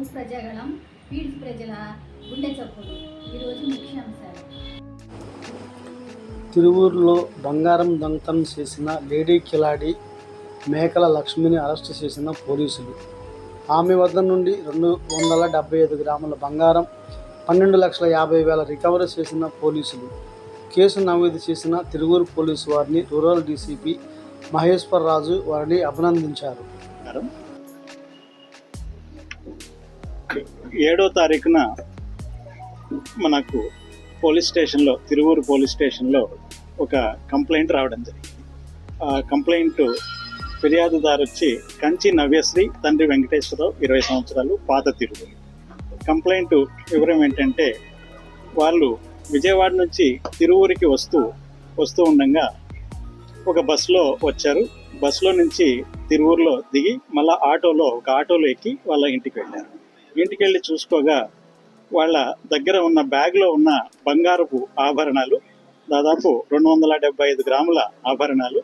Feeds Prajaganam feeds ప్రజల గుండె చప్పుడు ఈరోజు ముఖ్యాంశాలు. తిరువూరులో బంగారం దొంగతనం చేసిన లేడీ కిలాడి మేకల లక్ష్మిని అరెస్టు చేసిన పోలీసులు. ఆమె వద్ద నుండి రెండు వందల డెబ్బై ఐదు గ్రాముల బంగారం పన్నెండు లక్షల యాభై వేల రికవరీ చేసిన పోలీసులు. కేసు నమోదు చేసిన తిరువూరు పోలీసు వారిని రూరల్ డీసీపీ మహేశ్వర్ రాజు వారిని అభినందించారు. ఏడో తారీఖున మనకు పోలీస్ స్టేషన్లో తిరువూరు పోలీస్ స్టేషన్లో ఒక కంప్లైంట్ రావడం జరిగింది. ఆ కంప్లైంట్ ఫిర్యాదుదారు వచ్చి కంచి నవ్యశ్రీ తండ్రి వెంకటేశ్వరరావు ఇరవై సంవత్సరాలు పాత తిరువూరు కంప్లైంట్ వివరం ఏంటంటే వాళ్ళు విజయవాడ నుంచి తిరువూరికి వస్తూ వస్తూ ఉండగా ఒక బస్సులో వచ్చారు. బస్సులో నుంచి తిరువూరులో దిగి మళ్ళీ ఆటోలో ఒక ఆటోలో ఎక్కి వాళ్ళ ఇంటికి వెళ్ళారు. ఇంటికి వెళ్ళి చూసుకోగా వాళ్ళ దగ్గర ఉన్న బ్యాగ్లో ఉన్న బంగారపు ఆభరణాలు దాదాపు రెండు వందల డెబ్బై ఐదు గ్రాముల ఆభరణాలు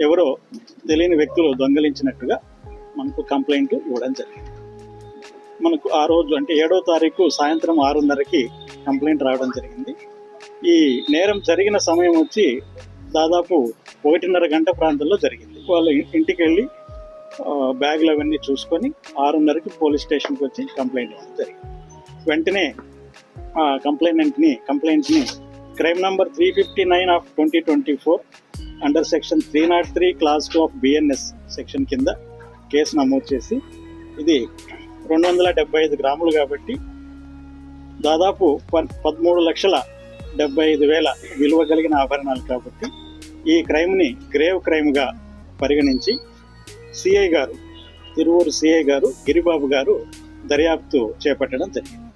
ఎవరో తెలియని వ్యక్తులు దొంగలించినట్టుగా మనకు కంప్లైంట్ ఇవ్వడం జరిగింది. మనకు ఆ రోజు అంటే ఏడో తారీఖు సాయంత్రం ఆరున్నరకి కంప్లైంట్ రావడం జరిగింది. ఈ నేరం జరిగిన సమయం వచ్చి దాదాపు ఒకటిన్నర గంట ప్రాంతంలో జరిగింది. వాళ్ళు ఇంటికి వెళ్ళి బ్యాగులు అవన్నీ చూసుకొని ఆరున్నరకి పోలీస్ స్టేషన్కి వచ్చి కంప్లైంట్ ఇవ్వడం జరిగింది. వెంటనే ఆ కంప్లైంట్ని కంప్లైంట్ని crime number three fifty nine of twenty twenty four under section three nought three clause two of BNS section కింద కేసు నమోదు చేసి ఇది రెండు వందల డెబ్బై ఐదు గ్రాములు కాబట్టి దాదాపు పదమూడు లక్షల డెబ్బై ఐదు వేల విలువ కలిగిన ఆభరణాలు కాబట్టి ఈ క్రైమ్ని గ్రేవ్ క్రైమ్గా పరిగణించి సిఐ గారు తిరువూరు సిఐ గారు గిరిబాబు గారు దర్యాప్తు చేపట్టడం జరిగింది.